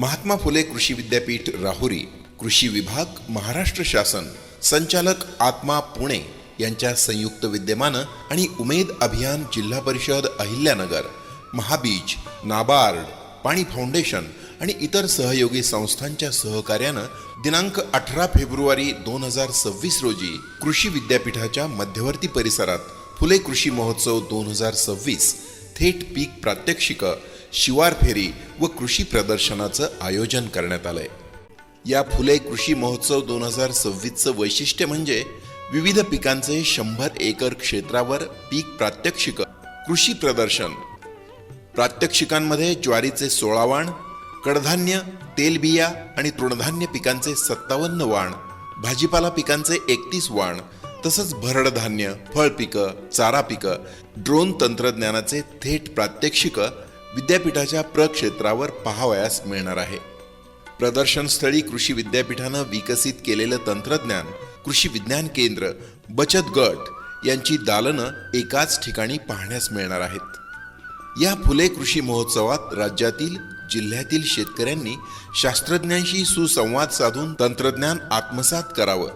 महात्मा फुले कृषी विद्यापीठ राहुरी कृषी विभाग महाराष्ट्र शासन. संचालक आत्मा पुणे यांच्या संयुक्त विद्यमानं आणि उमेद अभियान जिल्हा परिषद अहिल्यानगर महाबीज नाबार्ड पाणी फाउंडेशन आणि इतर सहयोगी संस्थांच्या सहकार्यानं दिनांक अठरा फेब्रुवारी दोन हजार सव्वीस रोजी कृषी विद्यापीठाच्या मध्यवर्ती परिसरात फुले कृषी महोत्सव दोन हजार सव्वीस थेट पीक प्रात्यक्षिक शिवार फेरी व कृषी प्रदर्शनाचं आयोजन करण्यात आलंय. या फुले कृषी महोत्सव दोन हजार सव्वीसचं वैशिष्ट्य म्हणजे विविध पिकांचे शंभर एकर क्षेत्रावर पीक प्रात्यक्षिक कृषी प्रदर्शन. प्रात्यक्षिकांमध्ये ज्वारीचे सोळा वाण कडधान्य तेलबिया आणि तृणधान्य पिकांचे सत्तावन्न वाण भाजीपाला पिकांचे एकतीस वाण तसंच भरडधान्य फळपिकं फळ पिकं चारा पिकं ड्रोन तंत्रज्ञानाचे थेट प्रात्यक्षिक विद्यापीठाच्या प्रक्षेत्रावर पाहावयास मिळणार आहे. प्रदर्शनस्थळी कृषी विद्यापीठानं विकसित केलेलं तंत्रज्ञान कृषी विज्ञान केंद्र बचत गट यांची दालनं एकाच ठिकाणी पाहण्यास मिळणार आहेत. या फुले कृषी महोत्सवात राज्यातील जिल्ह्यातील शेतकऱ्यांनी शास्त्रज्ञांशी सुसंवाद साधून तंत्रज्ञान आत्मसात करावं.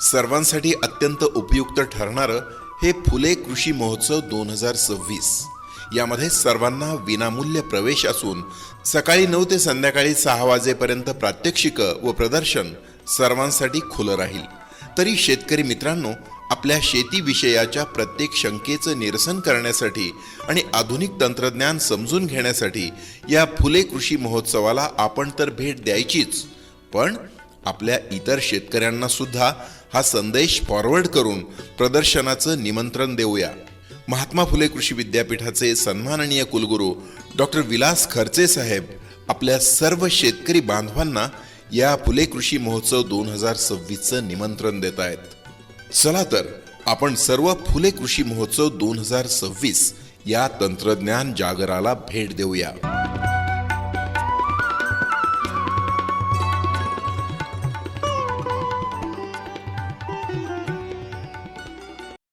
सर्वांसाठी अत्यंत उपयुक्त ठरणारं हे फुले कृषी महोत्सव दोन हजार सव्वीस. यामध्ये सर्वांना विनामूल्य प्रवेश असून सकाळी नऊ ते संध्याकाळी सहा वाजेपर्यंत प्रात्यक्षिक व प्रदर्शन सर्वांसाठी खुलं राहील. तरी शेतकरी मित्रांनो आपल्या शेतीविषयाच्या प्रत्येक शंकेचं निरसन करण्यासाठी आणि आधुनिक तंत्रज्ञान समजून घेण्यासाठी या फुले कृषी महोत्सवाला आपण तर भेट द्यायचीच. पण आपल्या इतर शेतकऱ्यांना सुद्धा हा संदेश फॉरवर्ड करून प्रदर्शनाचं निमंत्रण देऊया. महात्मा फुले कृषी विद्यापीठाचे सन्माननीय कुलगुरू डॉक्टर विलास खर्चे साहेब आपल्या सर्व शेतकरी बांधवांना या फुले कृषी महोत्सव दोन हजार सव्वीसचं निमंत्रण देत आहेत. चला तर आपण सर्व फुले कृषी महोत्सव दोन हजार सव्वीस या तंत्रज्ञान जागराला भेट देऊया.